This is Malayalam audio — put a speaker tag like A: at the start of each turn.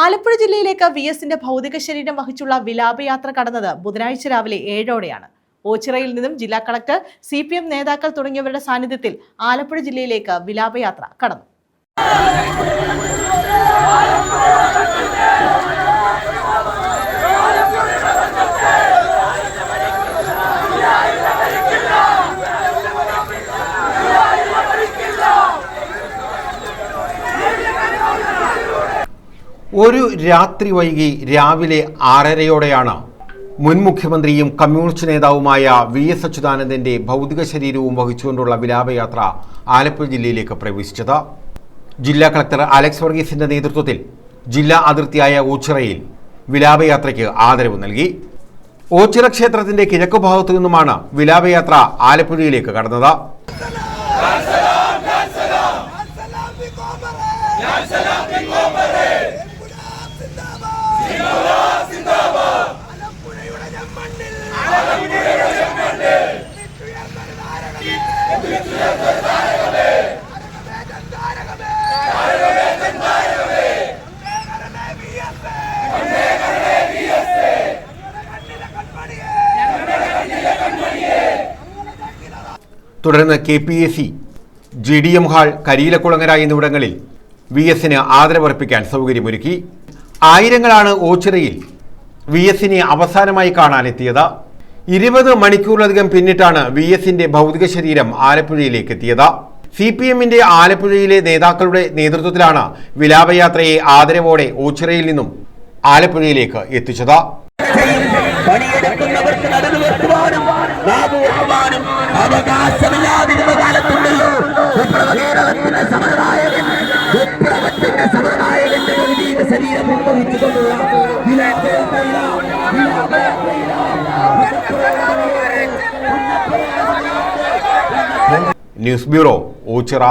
A: ആലപ്പുഴ ജില്ലയിലേക്ക് വി എസിന്റെ ഭൗതിക ശരീരം വഹിച്ചുള്ള വിലാപയാത്ര കടന്നത് ബുധനാഴ്ച രാവിലെ ഏഴോടെയാണ്. ഓച്ചിറയിൽ നിന്നും ജില്ലാ കളക്ടർ സി പി എം നേതാക്കൾ തുടങ്ങിയവരുടെ സാന്നിധ്യത്തിൽ ആലപ്പുഴ ജില്ലയിലേക്ക് വിലാപയാത്ര കടന്നു.
B: ഒരു രാത്രി വൈകി രാവിലെ ആറരയോടെയാണ് മുൻ മുഖ്യമന്ത്രിയും കമ്മ്യൂണിസ്റ്റ് നേതാവുമായ വി എസ് അച്യുതാനന്ദന്റെ ഭൗതിക ശരീരവും വഹിച്ചുകൊണ്ടുള്ള വിലാപയാത്ര ആലപ്പുഴ ജില്ലയിലേക്ക് പ്രവേശിച്ചത്. ജില്ലാ കളക്ടർ അലക്സ് വർഗീസിന്റെ നേതൃത്വത്തിൽ ജില്ലാ അതിർത്തിയായ ഓച്ചിറയിൽ വിലാപയാത്രയ്ക്ക് ആദരവ് നൽകി. ഓച്ചിറ ക്ഷേത്രത്തിന്റെ കിഴക്കു ഭാഗത്തു നിന്നുമാണ് വിലാപയാത്ര ആലപ്പുഴയിലേക്ക് കടന്നത്. തുടർന്ന് K P A C G D M hall Kariyilakkulangara എന്നിവിടങ്ങളിൽ വി എസിന് ആദരവർപ്പിക്കാൻ സൗകര്യമൊരുക്കി. ആയിരങ്ങളാണ് ഓച്ചിറയിൽ വി എസിനെ അവസാനമായി കാണാനെത്തിയത്. ഇരുപത് മണിക്കൂറിലധികം പിന്നിട്ടാണ് വി എസിന്റെ ഭൗതിക ശരീരം ആലപ്പുഴയിലേക്ക് എത്തിയത് സി പി എമ്മിന്റെ ആലപ്പുഴയിലെ നേതാക്കളുടെ നേതൃത്വത്തിലാണ് വിലാപയാത്രയെ ആദരവോടെ ഓച്ചിറയിൽ നിന്നും ആലപ്പുഴയിലേക്ക് എത്തിച്ചത്.
C: പണിയെടുക്കുന്നവർക്ക് കേരളത്തിന്റെ സമരനായകൻ വിപ്ലവത്തിന്റെ സമരനായകന്റെ ഭൗതിക ശരീരം വിലാപയാത്രയില
B: ന്യൂസ് ബ്യൂറോ ഓച്ചിറ